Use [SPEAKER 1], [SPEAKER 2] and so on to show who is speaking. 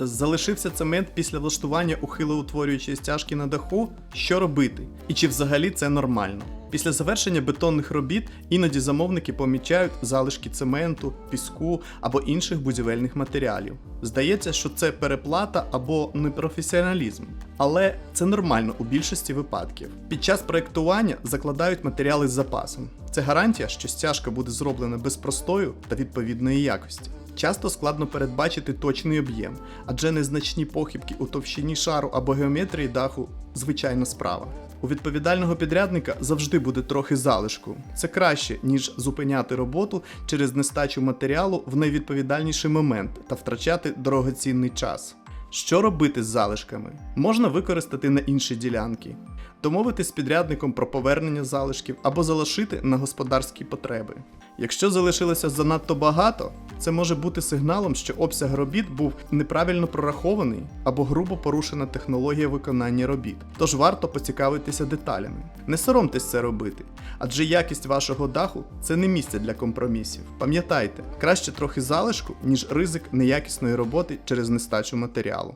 [SPEAKER 1] Залишився цемент після влаштування ухилоутворюючої стяжки на даху. Що робити? І чи взагалі це нормально? Після завершення бетонних робіт іноді замовники помічають залишки цементу, піску або інших будівельних матеріалів. Здається, що це переплата або непрофесіоналізм. Але це нормально у більшості випадків. Під час проєктування закладають матеріали з запасом. Це гарантія, що стяжка буде зроблена без простою та відповідної якості. Часто складно передбачити точний об'єм, адже незначні похибки у товщині шару або геометрії даху звичайна справа. У відповідального підрядника завжди буде трохи залишку. Це краще, ніж зупиняти роботу через нестачу матеріалу в найвідповідальніший момент та втрачати дорогоцінний час. Що робити з залишками? Можна використати на інші ділянки, домовитись з підрядником про повернення залишків або залишити на господарські потреби. Якщо залишилося занадто багато, це може бути сигналом, що обсяг робіт був неправильно прорахований або грубо порушена технологія виконання робіт. Тож варто поцікавитися деталями. Не соромтесь це робити, адже якість вашого даху це не місце для компромісів. Пам'ятайте, краще трохи залишку, ніж ризик неякісної роботи через нестачу матеріалу.